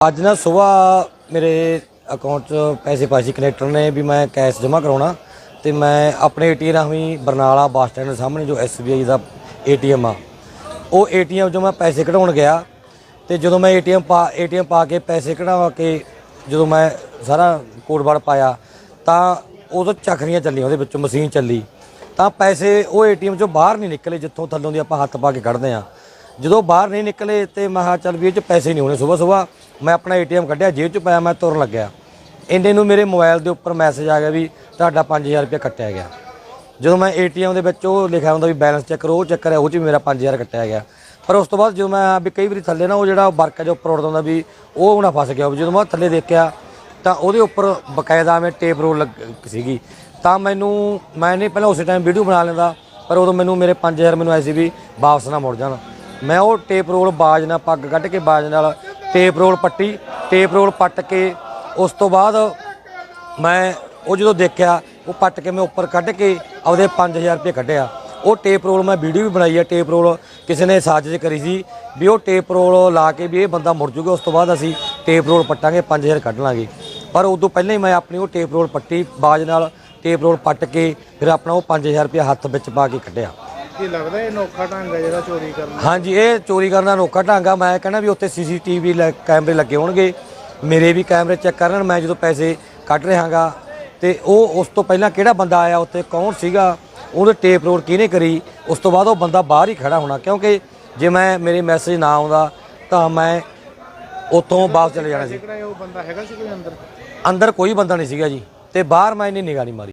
ਅੱਜ ਨਾ ਸਵੇਰ ਮੇਰੇ ਅਕਾਊਂਟ 'ਚ ਪੈਸੇ ਪਾਏ ਸੀ ਕਨੈਕਟਰ ਨੇ ਵੀ ਮੈਂ ਕੈਸ਼ ਜਮ੍ਹਾਂ ਕਰਾਉਣਾ ਤੇ ਮੈਂ ਆਪਣੇ ਏਟੀਐਮ ਰਾਹੀਂ ਬਰਨਾਲਾ ਬੱਸ ਸਟੈਂਡ ਦੇ ਸਾਹਮਣੇ ਜੋ ਐਸਬੀਆਈ ਦਾ ਏਟੀਐਮ ਆ, ਉਹ ਏਟੀਐਮ 'ਚੋਂ ਮੈਂ ਪੈਸੇ ਕਢਾਉਣ ਗਿਆ ਤੇ ਜਦੋਂ ਮੈਂ ਏਟੀਐਮ ਪਾ ਏਟੀਐਮ ਪਾ ਕੇ ਪੈਸੇ ਕਢਾਵਾ ਕੇ ਜਦੋਂ ਮੈਂ ਸਾਰਾ ਕੋਡ ਵਰਡ ਪਾਇਆ ਤਾਂ ਉਦੋਂ ਚੱਕਰੀਆਂ ਚੱਲੀਆਂ, ਉਹਦੇ ਵਿੱਚੋਂ ਮਸ਼ੀਨ ਚੱਲੀ। ਤਾਂ ਪੈਸੇ ਉਹ ਏਟੀਐਮ 'ਚੋਂ ਬਾਹਰ ਨਹੀਂ ਨਿਕਲੇ ਜਿੱਥੋਂ ਥੱਲੋਂ ਦੀ ਆਪਾਂ ਹੱਥ ਪਾ ਕੇ ਕੱਢਦੇ ਆ ਜਦੋਂ ਬਾਹਰ ਨਹੀਂ ਨਿਕਲੇ ਤੇ ਮੈਂ ਕਿਹਾ ਚੱਲ ਵੀ ਇਹ 'ਚ ਪੈਸੇ ਨਹੀਂ ਹੋਣੇ ਸਵੇਰ ਸਵੇਰ, ਮੈਂ ਆਪਣਾ ਏਟੀਐਮ ਕੱਢਿਆ, ਜੇਬ 'ਚ ਪਾਇਆ ਮੈਂ ਤੁਰਨ ਲੱਗਿਆ। ਇੰਨੇ ਨੂੰ ਮੇਰੇ ਮੋਬਾਈਲ ਦੇ ਉੱਪਰ ਮੈਸੇਜ ਆ ਗਿਆ ਵੀ ਤੁਹਾਡਾ 5000 ਰੁਪਏ ਕੱਟਿਆ ਗਿਆ। ਜਦੋਂ ਮੈਂ ਏਟੀਐਮ ਦੇ ਵਿੱਚ ਉਹ ਲਿਖਿਆ ਹੁੰਦਾ ਵੀ ਬੈਲੈਂਸ ਚੈੱਕ ਕਰੋ, ਉਹ ਚੈੱਕ ਕਰਿਆ, ਉਹ 'ਚ ਵੀ ਮੇਰਾ 5000 ਕੱਟਿਆ ਗਿਆ। ਪਰ ਉਸ ਤੋਂ ਬਾਅਦ ਜਦੋਂ ਮੈਂ ਵੀ ਕਈ ਵਾਰੀ ਥੱਲੇ ਨਾ ਉਹ ਜਿਹੜਾ ਵਰਕ ਹੈ ਜੋ ਉੱਪਰ ਉੱਡਦਾ ਹੁੰਦਾ ਵੀ ਉਹ ਹੁਣ ਫਸ ਗਿਆ। ਜਦੋਂ ਮੈਂ ਥੱਲੇ ਦੇਖਿਆ ਤਾਂ ਉਹਦੇ ਉੱਪਰ ਬਕਾਇਦਾ ਮੈਂ ਟੇਪ ਰੋਲ ਲੱਗ ਸੀਗੀ। ਤਾਂ ਮੈਨੂੰ, ਮੈਂ ਨਹੀਂ ਪਹਿਲਾਂ ਉਸੇ ਟਾਈਮ ਵੀਡੀਓ ਬਣਾ ਲੈਂਦਾ, ਪਰ ਉਦੋਂ ਮੈਨੂੰ ਮੇਰੇ 5000 ਮੈਨੂੰ ਐ ਸੀ ਵੀ ਵਾਪਸ ਨਾ ਮੁੜ ਜਾਣ। ਮੈਂ ਉਹ ਟੇਪ ਰੋਲ ਬਾਜ ਨਾਲ ਪੱਗ ਕੱਢ ਕੇ ਬਾਜ ਨਾਲ ਟੇਪ ਰੋਲ ਪੱਟੀ, ਟੇਪ ਰੋਲ ਪੱਟ ਕੇ ਉਸ ਤੋਂ ਬਾਅਦ ਮੈਂ ਉਹ ਜਦੋਂ ਦੇਖਿਆ, ਉਹ ਪੱਟ ਕੇ ਮੈਂ ਉੱਪਰ ਕੱਢ ਕੇ ਆਪਦੇ 5000 ਰੁਪਏ ਕੱਢਿਆ। ਉਹ ਟੇਪ ਰੋਲ ਮੈਂ ਵੀਡੀਓ ਵੀ ਬਣਾਈ ਹੈ ਟੇਪ ਰੋਲ ਕਿਸੇ ਨੇ ਸਾਜ਼ਿਸ਼ ਕਰੀ ਸੀ ਵੀ ਉਹ ਟੇਪ ਰੋਲ ਲਾ ਕੇ ਵੀ ਇਹ ਬੰਦਾ ਮੁੜ ਜੂਗਾ, ਉਸ ਤੋਂ ਬਾਅਦ ਅਸੀਂ ਟੇਪ ਰੋਲ ਪੱਟਾਂਗੇ 5000 ਕੱਢ ਲਾਂਗੇ। ਪਰ ਉਦੋਂ ਪਹਿਲਾਂ ਹੀ ਮੈਂ ਆਪਣੀ ਉਹ ਟੇਪ ਰੋਲ ਪੱਟੀ ਬਾਜ ਨਾਲ ਟੇਪ ਰੋਲ ਪੱਟ ਕੇ ਫਿਰ ਆਪਣਾ ਉਹ 5000 ਰੁਪਏ ਹੱਥ ਵਿੱਚ ਪਾ ਕੇ ਕੱਢਿਆ। ਕੀ ਲੱਗਦਾ ਇਹ ਨੋਖਾ ਢੰਗ ਹੈ ਜਿਹੜਾ ਚੋਰੀ ਕਰਨ? ਹਾਂਜੀ ਇਹ ਚੋਰੀ ਕਰਨ ਦਾ ਅਨੋਖਾ ਢੰਗ ਆ। ਮੈਂ ਕਹਿੰਦਾ ਵੀ ਉੱਥੇ ਸੀਸੀਟੀਵੀ ਕੈਮਰੇ ਲੱਗੇ ਹੋਣਗੇ। ਮੇਰੇ ਵੀ ਕੈਮਰੇ ਚੈੱਕ ਕਰਨ ਮੈਂ ਜਦੋਂ ਪੈਸੇ ਕੱਢ ਰਿਹਾਗਾ ਤੇ ਉਹ ਉਸ ਤੋਂ ਪਹਿਲਾਂ ਕਿਹੜਾ ਬੰਦਾ ਆਇਆ ਉੱਥੇ ਕੌਣ ਸੀਗਾ ਉਹਦੇ ਟੇਪ ਰੋਡ ਕਿਹਨੇ ਕਰੀ ਉਸ ਤੋਂ ਬਾਅਦ ਉਹ ਬੰਦਾ ਬਾਹਰ ਹੀ ਖੜਾ ਹੋਣਾ। ਕਿਉਂਕਿ ਜੇ ਮੈਂ ਮੇਰੇ ਮੈਸੇਜ ਨਾ ਆਉਂਦਾ ਤਾਂ ਮੈਂ ਉੱਥੋਂ ਵਾਪਸ ਚਲੇ ਜਾਣਾ ਸੀ। ਜਿਹੜਾ ਇਹ ਉਹ ਬੰਦਾ ਹੈਗਾ ਸੀ ਕੋਈ ਅੰਦਰ? ਅੰਦਰ ਕੋਈ ਬੰਦਾ ਨਹੀਂ ਸੀਗਾ ਜੀ ਤੇ ਬਾਹਰ ਮੈਂ ਇੰਨੀ ਨਿਗਾਹ ਨਹੀਂ ਮਾਰੀ।